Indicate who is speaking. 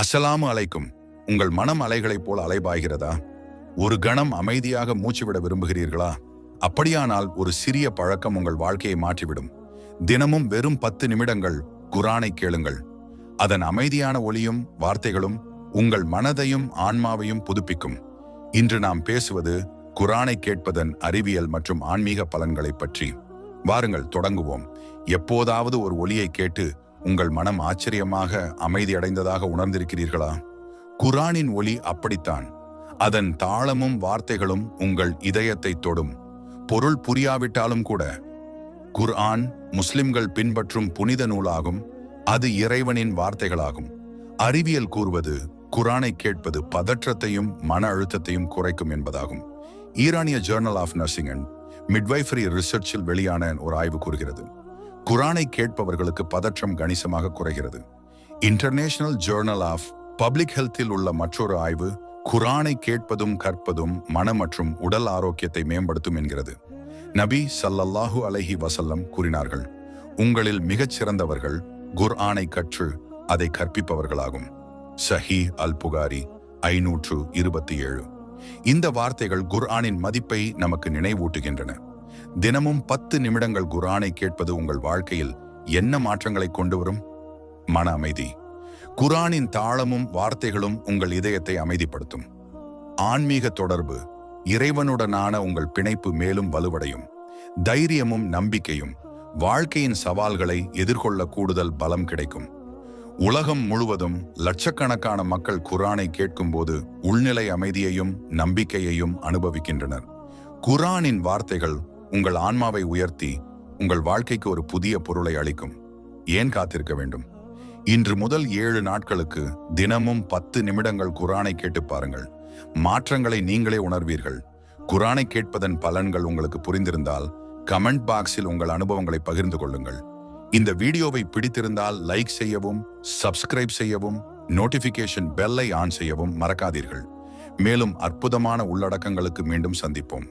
Speaker 1: அசலாமு அலைக்கும். உங்கள் மனம் அலைகளைப் போல் அலைபாய்கிறதா? ஒரு கணம் அமைதியாக மூச்சுவிட விரும்புகிறீர்களா? அப்படியானால் ஒரு சிறிய பழக்கம் உங்கள் வாழ்க்கையை மாற்றிவிடும். தினமும் வெறும் பத்து நிமிடங்கள் குரானை கேளுங்கள். அதன் அமைதியான ஒளியும் வார்த்தைகளும் உங்கள் மனதையும் ஆன்மாவையும் புதுப்பிக்கும். இன்று நாம் பேசுவது குரானை கேட்பதன் அறிவியல் மற்றும் ஆன்மீக பலன்களைப் பற்றி. வாருங்கள் தொடங்குவோம். எப்போதாவது ஒரு ஒலியை கேட்டு உங்கள் மனம் ஆச்சரியமாக அமைதியடைந்ததாக உணர்ந்திருக்கிறீர்களா? குரானின் ஒளி அப்படித்தான். அதன் தாளமும் வார்த்தைகளும் உங்கள் இதயத்தை தொடும். பொருள் புரியாவிட்டாலும் கூட குர்ஆன் முஸ்லிம்கள் பின்பற்றும் புனித நூலாகும். அது இறைவனின் வார்த்தைகளாகும். அறிவியல் கூறுவது குரானை கேட்பது பதற்றத்தையும் மன அழுத்தத்தையும் குறைக்கும் என்பதாகும். ஈரானிய journal of nursing and midwifery ரிசர்ச்சில் வெளியான ஒரு ஆய்வு கூறுகிறது. குரானை கேட்பவர்களுக்கு பதற்றம் கணிசமாக குறைகிறது. இன்டர்நேஷனல் ஜேர்னல் ஆஃப் பப்ளிக் ஹெல்த்தில் உள்ள மற்றொரு ஆய்வு குரானை கேட்பதும் கற்பதும் மன மற்றும் உடல் ஆரோக்கியத்தை மேம்படுத்தும் என்கிறது. நபி சல்லல்லாஹு அலைஹி வசல்லம் கூறினார்கள் உங்களில் மிகச் சிறந்தவர்கள் குர்ஆனை கற்று அதை கற்பிப்பவர்களாகும். சஹி அல் புகாரி ஐநூற்று இருபத்தி ஏழு. இந்த வார்த்தைகள் குர்ஆனின் மதிப்பை நமக்கு நினைவூட்டுகின்றன. தினமும் பத்து நிமிடங்கள் குரானை கேட்பது உங்கள் வாழ்க்கையில் என்ன மாற்றங்களை கொண்டு வரும்? மன அமைதி. குரானின் தாளமும் வார்த்தைகளும் உங்கள் இதயத்தை அமைதிப்படுத்தும். ஆன்மீக தொடர்பு. இறைவனுடனான உங்கள் பிணைப்பு மேலும் வலுவடையும். தைரியமும் நம்பிக்கையும். வாழ்க்கையின் சவால்களை எதிர்கொள்ள கூடுதல் பலம் கிடைக்கும். உலகம் முழுவதும் லட்சக்கணக்கான மக்கள் குரானை கேட்கும்போது உள்நிலை அமைதியையும் நம்பிக்கையையும் அனுபவிக்கின்றனர். குரானின் வார்த்தைகள் உங்கள் ஆன்மாவை உயர்த்தி உங்கள் வாழ்க்கைக்கு ஒரு புதிய பொருளை அளிக்கும். ஏன் காத்திருக்க வேண்டும்? இன்று முதல் ஏழு நாட்களுக்கு தினமும் பத்து நிமிடங்கள் குரானை கேட்டு பாருங்கள். மாற்றங்களை நீங்களே உணர்வீர்கள். குரானை கேட்பதன் பலன்கள் உங்களுக்கு புரிந்திருந்தால் கமெண்ட் பாக்ஸில் உங்கள் அனுபவங்களை பகிர்ந்து கொள்ளுங்கள். இந்த வீடியோவை பிடித்திருந்தால் லைக் செய்யவும் சப்ஸ்கிரைப் செய்யவும் நோட்டிபிகேஷன் பெல்லை ஆன் செய்யவும் மறக்காதீர்கள். மேலும் அற்புதமான உள்ளடக்கங்களுக்கு மீண்டும் சந்திப்போம்.